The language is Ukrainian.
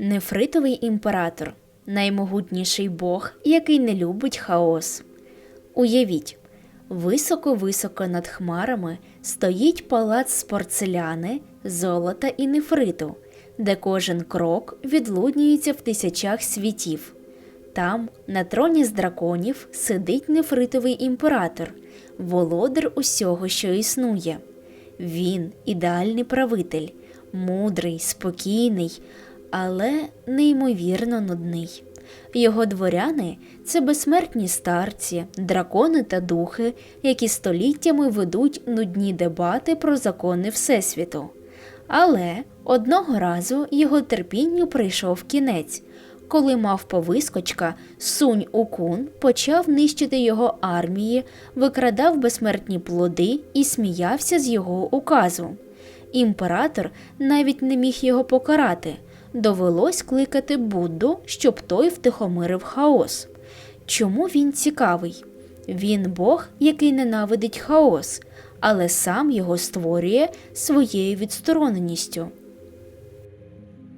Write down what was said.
Нефритовий імператор наймогутніший Бог, який не любить хаос. Уявіть, високо-високо над хмарами стоїть палац з порцеляни, золота і нефриту, де кожен крок відлуднюється в тисячах світів. Там, на троні з драконів, сидить нефритовий імператор, володар усього, що існує. Він ідеальний правитель, мудрий, спокійний, але неймовірно нудний. Його дворяни це безсмертні старці, дракони та духи, які століттями ведуть нудні дебати про закони Всесвіту. Але одного разу його терпінню прийшов кінець, коли мавпа-вискочка Сунь Укун почав нищити його армії, викрадав безсмертні плоди і сміявся з його указу. Імператор навіть не міг його покарати. Довелось кликати Будду, щоб той втихомирив хаос. Чому він цікавий? Він Бог, який ненавидить хаос, але сам його створює своєю відстороненістю.